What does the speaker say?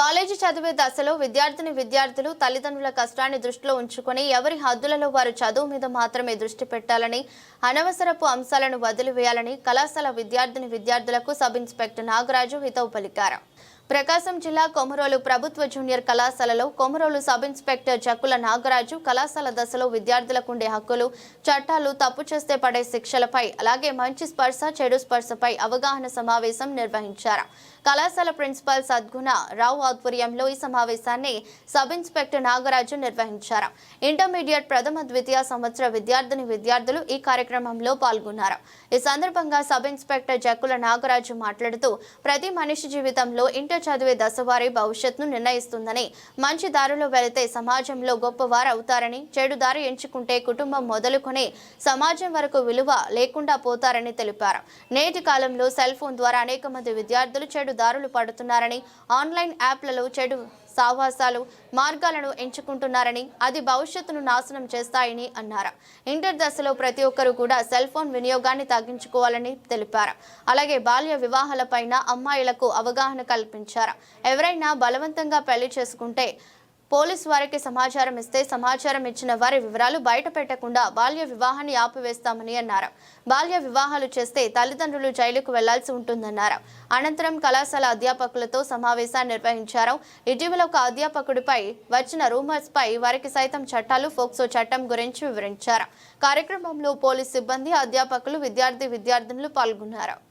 College చదివే దశలో విద్యార్థిని విద్యార్థులు తల్లిదండ్రుల కష్టాన్ని దృష్టిలో ఉంచుకొని ఎవరి హద్దులలో వారు చదువు మీద మాత్రమే దృష్టి పెట్టాలని అనవసరపు అంశాలను వదిలివేయాలని కళాశాల విద్యార్థిని విద్యార్థులకు సబ్ ఇన్స్పెక్టర్ నాగరాజు హితవు పలికారు. ప్రకాశం జిల్లా కొమరోలు ప్రభుత్వ జూనియర్ కళాశాలలో కొమరోలు సబ్ ఇన్స్పెక్టర్ జక్కుల నాగరాజు కళాశాల దశలో విద్యార్థులకు ఉండే హక్కులు చట్టాలు తప్పు చేస్తే పడే శిక్షలపై అలాగే మంచి స్పర్శ చెడు స్పర్శపై అవగాహన సమావేశం నిర్వహించారు. కళాశాల ప్రిన్సిపాల్ సద్గుణ రావు ఆధ్వర్యంలో ఈ సమావేశాన్ని సబ్ ఇన్స్పెక్టర్ నాగరాజు నిర్వహించారు. ఇంటర్మీడియట్ ప్రథమ ద్వితీయ సంవత్సర విద్యార్థిని విద్యార్థులు ఈ కార్యక్రమంలో పాల్గొన్నారు. ఈ సందర్భంగా సబ్ ఇన్స్పెక్టర్ జక్కుల నాగరాజు మాట్లాడుతూ ప్రతి మనిషి జీవితంలో ఇంటర్ చదివే దశ వారి భవిష్యత్తును నిర్ణయిస్తుందని మంచి దారిలో వెళితే సమాజంలో గొప్పవారు అవుతారని చెడు దారి ఎంచుకుంటే కుటుంబం మొదలుకొని సమాజం వరకు విలువ లేకుండా పోతారని తెలిపారు. నేటి కాలంలో సెల్ ఫోన్ ద్వారా అనేక మంది విద్యార్థులు చెడు దారులు పడుతున్నారని ఆన్లైన్ యాప్లలో చెడు సావాసాలు మార్గాలను ఎంచుకుంటున్నారని అది భవిష్యత్తును నాశనం చేస్తాయని అన్నారు. ఇంటర్ దశలో ప్రతి ఒక్కరూ కూడా సెల్ ఫోన్ వినియోగాన్ని తగ్గించుకోవాలని తెలిపారు. అలాగే బాల్య వివాహాలపైన అమ్మాయిలకు అవగాహన కల్పించారు. ఎవరైనా బలవంతంగా పెళ్ళి చేసుకుంటే పోలీసు వారికి సమాచారం ఇస్తే సమాచారం ఇచ్చిన వారి వివరాలు బయట పెట్టకుండా బాల్య వివాహాన్ని ఆపివేస్తామని అన్నారు. బాల్య వివాహాలు చేస్తే తల్లిదండ్రులు జైలుకు వెళ్ళాల్సి ఉంటుందన్నారు. అనంతరం కళాశాల అధ్యాపకులతో సమావేశాన్ని నిర్వహించారు. ఇటీవల ఒక అధ్యాపకుడిపై వచ్చిన రూమర్స్ పై వారికి సైతం చట్టాలు ఫోక్సో చట్టం గురించి వివరించారు. కార్యక్రమంలో పోలీస్ సిబ్బంది అధ్యాపకులు విద్యార్థి విద్యార్థినులు పాల్గొన్నారు.